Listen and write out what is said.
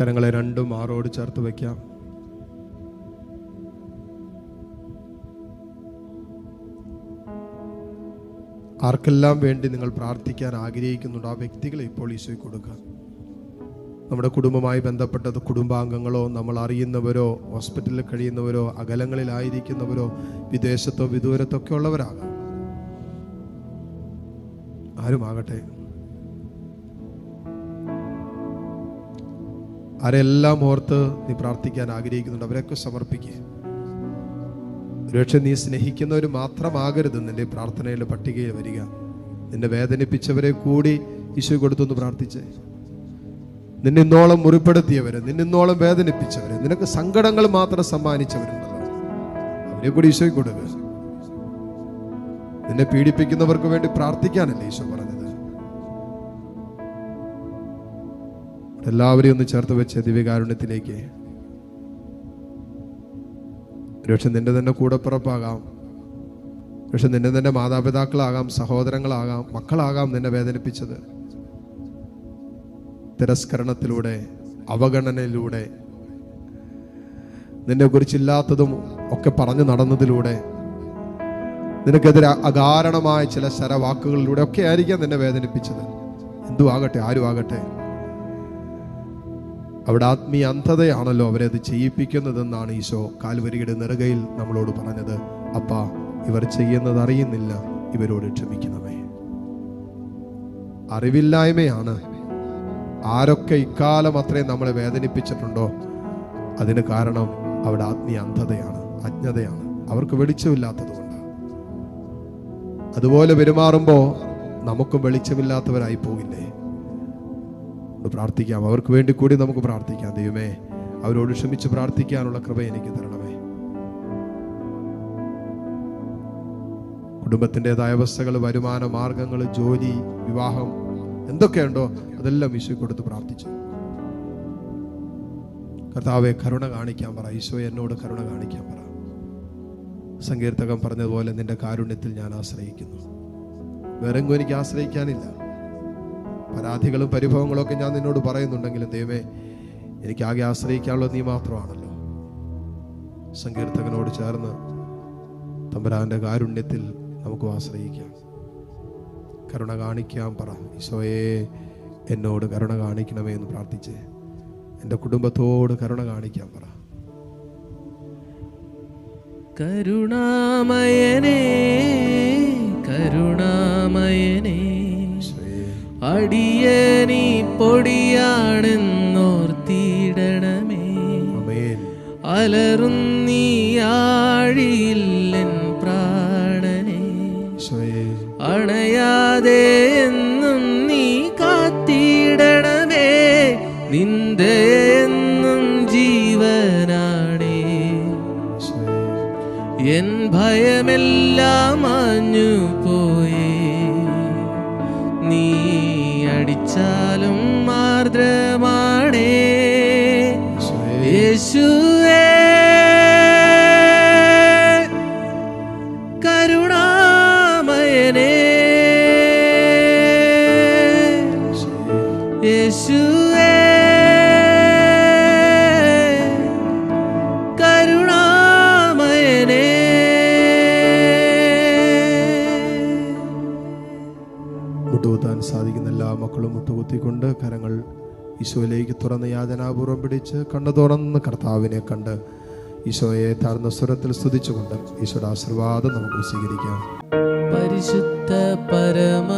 കരങ്ങളെ രണ്ടും ആറോട് ചേർത്ത് വയ്ക്കാം. ആർക്കെല്ലാം വേണ്ടി നിങ്ങൾ പ്രാർത്ഥിക്കാൻ ആഗ്രഹിക്കുന്നുണ്ട്? ആ വ്യക്തികളെ ഇപ്പോൾ ഈശോയ്ക്ക് കൊടുക്കുക. നമ്മുടെ കുടുംബമായി ബന്ധപ്പെട്ടത് കുടുംബാംഗങ്ങളോ നമ്മൾ അറിയുന്നവരോ ഹോസ്പിറ്റലിൽ കഴിയുന്നവരോ അകലങ്ങളിലായിരിക്കുന്നവരോ വിദേശത്തോ വിദൂരത്തോ ഒക്കെ ഉള്ളവരാകാം. ആരുമാകട്ടെ. ആരെല്ലാം ഓർത്ത് നീ പ്രാർത്ഥിക്കാൻ ആഗ്രഹിക്കുന്നുണ്ട്? അവരെയൊക്കെ സമർപ്പിക്കുക ഒരുപക്ഷെ നീ സ്നേഹിക്കുന്നവർ മാത്രമാകരുത് നിന്റെ പ്രാർത്ഥനയിൽ പട്ടികയിൽ വരിക. നിന്നെ വേദനിപ്പിച്ചവരെ കൂടി ഈശോ കൊടുത്തൊന്ന് പ്രാർത്ഥിച്ചേ. നിന്നെ ഇന്നോളം മുറിപ്പെടുത്തിയവരെ നിന്നിന്നോളം വേദനിപ്പിച്ചവരെ നിനക്ക് സങ്കടങ്ങൾ മാത്രം സമ്മാനിച്ചവരുണ്ടല്ലോ. അവരെ കൂടി ഈശോയ്ക്ക് കൊടുക്കുക നിന്നെ പീഡിപ്പിക്കുന്നവർക്ക് വേണ്ടി പ്രാർത്ഥിക്കാനല്ലേ ഈശോ പറഞ്ഞത്? എല്ലാവരെയും ഒന്ന് ചേർത്ത് വെച്ച് ദിവ്യകാരുണ്യത്തിലേക്ക്. ഒരുപക്ഷെ നിന്റെ തന്നെ കൂടപ്പിറപ്പാകാം. പക്ഷെ നിന്റെ തന്നെ മാതാപിതാക്കളാകാം സഹോദരങ്ങളാകാം മക്കളാകാം നിന്നെ വേദനിപ്പിച്ചത്. തിരസ്കരണത്തിലൂടെ അവഗണനയിലൂടെ നിന്നെ കുറിച്ചില്ലാത്തതും ഒക്കെ പറഞ്ഞു നടന്നതിലൂടെ നിനക്കെതിരെ അകാരണമായ ചില ശരവാക്കുകളിലൂടെ ഒക്കെ ആയിരിക്കാം നിന്നെ വേദനിപ്പിച്ചത്. എന്തു ആകട്ടെ ആരും ആകട്ടെ. അവിടെ ആത്മീയ അന്ധതയാണല്ലോ അവരെ അത് ചെയ്യിപ്പിക്കുന്നതെന്നാണ് ഈശോ കാൽവരിയുടെ നെറുകയിൽ നമ്മളോട് പറഞ്ഞത്. അപ്പ ഇവർ ചെയ്യുന്നത് അറിയുന്നില്ല ഇവരോട് ക്ഷമിക്കണമേ. അറിവില്ലായ്മയാണ്. ആരൊക്കെ ഇക്കാലം അത്രയും നമ്മളെ വേദനിപ്പിച്ചിട്ടുണ്ടോ? അതിന് കാരണം അവിടെ ആത്മീയ അന്ധതയാണ് അജ്ഞതയാണ്. അവർക്ക് വെളിച്ചമില്ലാത്തതുകൊണ്ട് അതുപോലെ പെരുമാറുമ്പോൾ നമുക്കും വെളിച്ചമില്ലാത്തവരായി പോകില്ലേ? പ്രാർത്ഥിക്കാം. അവർക്ക് വേണ്ടി കൂടി നമുക്ക് പ്രാർത്ഥിക്കാം. ദൈവമേ അവരോട് ക്ഷമിച്ച് പ്രാർത്ഥിക്കാനുള്ള കൃപ എനിക്ക് തരണമേ. കുടുംബത്തിന്റെതായ അവസ്ഥകൾ വരുമാന മാർഗങ്ങൾ ജോലി വിവാഹം എന്തൊക്കെയുണ്ടോ അതെല്ലാം ഈശോ കൊടുത്ത് പ്രാർത്ഥിച്ചു. കർത്താവെ കരുണ കാണിക്കാൻ പറ. ഈശോ എന്നോട് കരുണ കാണിക്കാൻ പറ. സങ്കീർത്തകം പറഞ്ഞതുപോലെ നിന്റെ കാരുണ്യത്തിൽ ഞാൻ ആശ്രയിക്കുന്നു. വേറെങ്കും എനിക്ക് ആശ്രയിക്കാനില്ല. പരാതികളും പരിഭവങ്ങളും ഒക്കെ ഞാൻ നിന്നോട് പറയുന്നുണ്ടെങ്കിലും ദൈവമേ എനിക്ക് ആകെ ആശ്രയിക്കാനുള്ളത് നീ മാത്രമാണല്ലോ. സങ്കീർത്തകനോട് ചേർന്ന് തമ്പുരാന്റെ കാരുണ്യത്തിൽ നമുക്ക് ആശ്രയിക്കാം. കരുണ കാണിക്കാൻ പറ. ഈശോയെ എന്നോട് കരുണ കാണിക്കണമേ എന്ന് പ്രാർത്ഥിച്ച് എന്റെ കുടുംബത്തോട് കരുണ കാണിക്കാൻ പറ. കരുണാമയനേ അമേൻ എൻ പ്രാണനെ. അണയാതെ എന്നും നീ കാത്തിടണമേ. നിന്റെ എന്നും ജീവനാണേ. എൻ ഭയമെല്ലാം മാഞ്ഞു പോയേ യേശുവേ കരുണാമയനേ. മുട്ടുകുത്താൻ സാധിക്കുന്ന എല്ലാ മക്കളും മുട്ടുകുത്തിക്കൊണ്ട് കരങ്ങൾ ഈശോയിലേക്ക് തുറന്ന് യാതനാപൂർവം പിടിച്ച് കണ്ണു തുറന്ന് കർത്താവിനെ കണ്ട് ഈശോയെ താഴ്ന്ന സ്വരത്തിൽ സ്തുതിച്ചുകൊണ്ട് ഈശോയുടെ ആശീർവാദം നമുക്ക് സ്വീകരിക്കാം. പരിശുദ്ധ പരമ